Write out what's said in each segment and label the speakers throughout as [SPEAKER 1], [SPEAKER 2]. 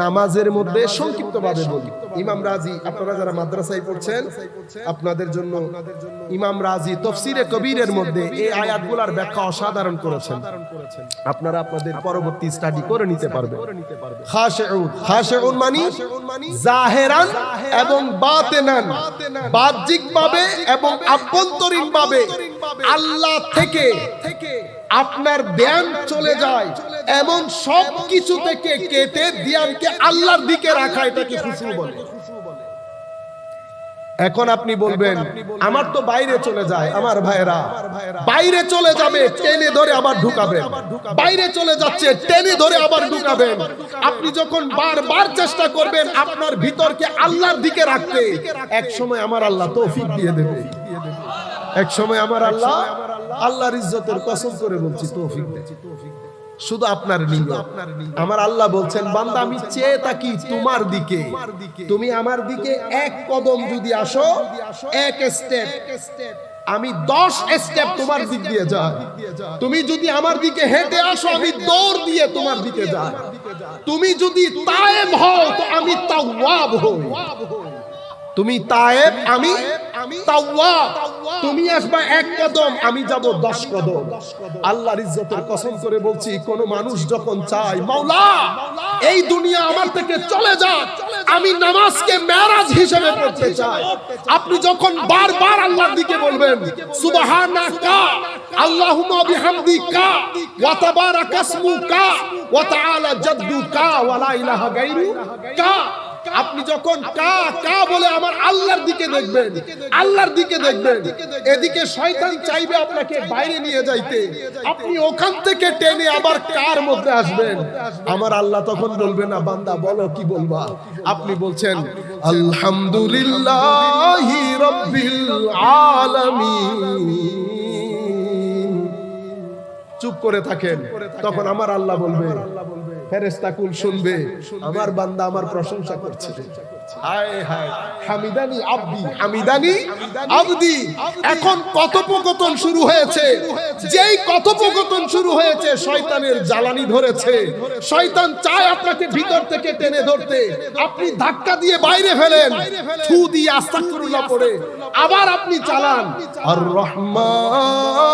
[SPEAKER 1] নামাজের মধ্যে ইমাম রাজি, আপনারা যারা মাদ্রাসায় পড়ছেন, আপনাদের জন্য ইমাম রাজি তফসিরে কবিরের মধ্যে এই আয়াতগুলার ব্যাখ্যা অসাধারণ করেছেন। আপনারা আপনাদের পরবর্তী স্টাডি করে নিতে জাহেরান এবং বাতেনান। বাহ্যিকভাবে এবং আল্লাহ থেকে আপনার ধ্যান চলে যায় এমন সব কিছু থেকে কেটে ধ্যানকে আল্লাহর দিকে রাখা এটাকে খুশু বলে। এখন আপনি বলবেন আমার তো বাইরে চলে যায় আমার ভাইরা বাইরে চলে যাবে টেনে ধরে আবার ঢুকাবেন। বাইরে চলে যাচ্ছে টেনে ধরে আবার ঢুকাবেন। আপনি যখন বারবার চেষ্টা করবেন আপনার ভিতরকে আল্লাহর দিকে রাখতে এক সময় আমার আল্লাহ তৌফিক দিয়ে দেবে। এক সময় আমার আল্লাহ আল্লাহর ইজ্জতের কসম করে বলছি তৌফিক দে শুধু আপনার নিয়ত আমার আল্লাহ বলছেন বান্দা আমি চেয়ে থাকি তোমার দিকে। তুমি আমার দিকে এক কদম যদি আসো এক স্টেপ আমি দশ স্টেপ তোমার দিক দিয়ে যাই। তুমি যদি আমার দিকে হেঁটে আসো আমি দৌড় দিয়ে তোমার দিকে যাই। তুমি যদি তায়েব হও তো আমি তাওয়াব হই। তুমি তায়েব আমি তাওয়াব। তুমি আসবা এক কদম, আমি যাব দশ কদম। আল্লাহর ইজ্জতের কসম করে বলছি, কোন মানুষ যখন চায়, মাওলা, এই দুনিয়া আমার থেকে চলে যাক। আমি নামাজকে মেরাজ হিসেবে পড়তে চাই। আপনি যখন বারবার আল্লাহর দিকে বলবেন, সুবহানাকা, আল্লাহুম্মা বিহামদিকা, ওয়া তাবারাকা ইসমুকা ওয়া তাআলা জাদ্দুকা, ওয়া লা ইলাহা গায়রুকা আপনি যখন কা কা বলে আমার আল্লাহর দিকে দেখবেন, আল্লাহর দিকে দেখবেন, এদিকে শয়তান চাইবে আপনাকে বাইরে নিয়ে যাইতে। আপনি ওখান থেকে টেনে আবার কার মধ্যে আসবেন? আমার আল্লাহ তখন বলবে, না বান্দা, বলো কি বলবা? আপনি বলছেন, আলহামদুলিল্লাহি রাব্বিল আলামিন। চুপ করে থাকেন, তখন আমার আল্লাহ বলবে ফেরেস্তাকুল শুনবে। আমার বান্দা আমার প্রশংসা করছে। হায় হায়। হামিদানি আব্দি। হামিদানি আব্দি। এখন কথোপকথন শুরু হয়েছে। যেই কথোপকথন শুরু হয়েছে শয়তানের জ্বালানি ধরেছে। শয়তান চায় আপনাকে ভিতর থেকে টেনে ধরতে। আপনি ধাক্কা দিয়ে বাইরে ফেলেন। থু দিয়ে আস্তাগফিরুল্লাহ পড়ে। আবার আপনি চালান। আর রহমানির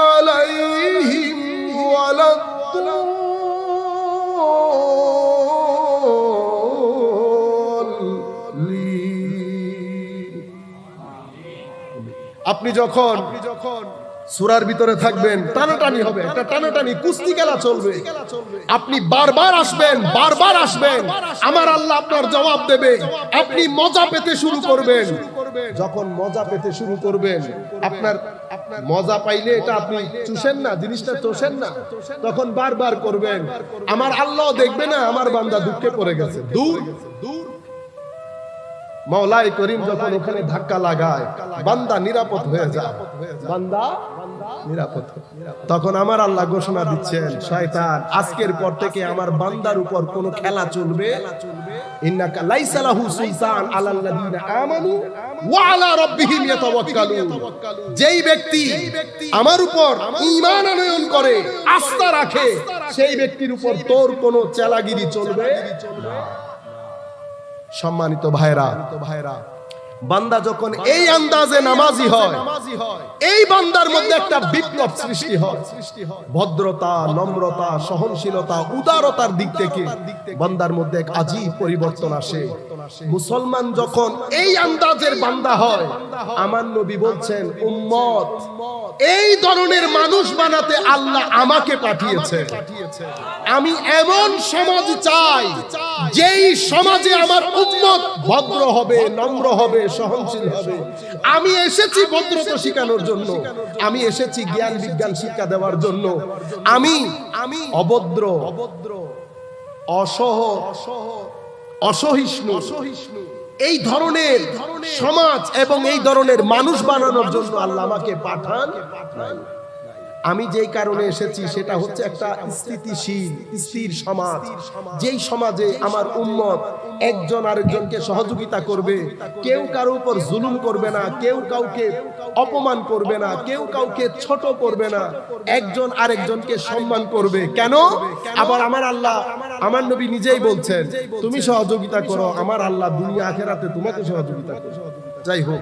[SPEAKER 1] عليهم ولا الضالين আপনি যখন সুরার ভিতরে থাকবেন টানাটানি হবে একটা টানাটানি কুস্তি খেলা চলবে আপনি বারবার আসবেন বারবার আসবেন আমার আল্লাহ আপনার জবাব দেবে আপনি মজা পেতে শুরু করবেন যখন মজা পেতে শুরু করবেন, আপনার মজা পাইলে এটা আপনি চুষেন না, জিনিসটা চষেন না। তখন বারবার করবেন। আমার আল্লাহ দেখবে না, আমার বান্দা দুঃখে পড়ে গেছে। দূর। দূর মাওলাই করিম যখন ওখানে ধাক্কা লাগায়, বান্দা নিরাপদ হয়ে যায়। বান্দা নিরাপদ তখন আমার আল্লাহ ঘোষণা দিচ্ছেন, শয়তান, আজকের পর থেকে আমার বান্দার উপর কোনো খেলা চলবে? ইন্নাকা লাইসা লাহু সুলতান আলাল্লাযিনা আমানু যেই ব্যক্তি আমার উপর আনয়ন করে, আস্থা রাখে, সেই ব্যক্তির উপর তোর কোনো চলবে সম্মানিত ভাইরা ভাইরা বান্দা যখন এই আন্দাজে নামাজি হয়, এই বান্দার মধ্যে একটা বিপ্লব সৃষ্টি হয়। ভদ্রতা, নম্রতা, সহনশীলতা, উদারতার দিক থেকে বান্দার মধ্যে এক আজীব পরিবর্তন আসে। মুসলমান যখন এই আন্দাজের বান্দা হয়, আমার নবী বলছেন, উম্মত, এই ধরনের মানুষ বানাতে আল্লাহ আমাকে পাঠিয়েছে আমি এমন সমাজ চাই, যেই সমাজে আমার উম্মত ভদ্র হবে, নম্র হবে, সহনশীল হবে। আমি এসেছি ভদ্রতা শেখানোর জন্য, আমি এসেছি জ্ঞান, বিজ্ঞান শিক্ষা দেওয়ার জন্য। আমি আমি অভদ্র অভদ্র, অসহ অসহিষ্ণু। অসহিষ্ণু। এই ধরনের সমাজ এবং এই ধরনের মানুষ বানানোর জন্য আল্লাহ আমাকে পাঠান। আমি যেই কারণে এসেছি সেটা হচ্ছে একটা স্থিতিশীল স্থির সমাজ। যেই সমাজে আমার উম্মত একজন আরেকজনকে সহযোগিতা করবে। কেউ কারও উপর জুলুম করবে না কেউ কাউকে অপমান করবে না কেউ কাউকে ছোট করবে না। একজন আরেকজনকে সম্মান করবে। কেন? আবার আমার আল্লাহ আমার নবী নিজেই বলছেন, তুমি সহযোগিতা করো, আমার আল্লাহ দুনিয়া আখেরাতে তোমাকে সহযোগিতা করো যাই হোক।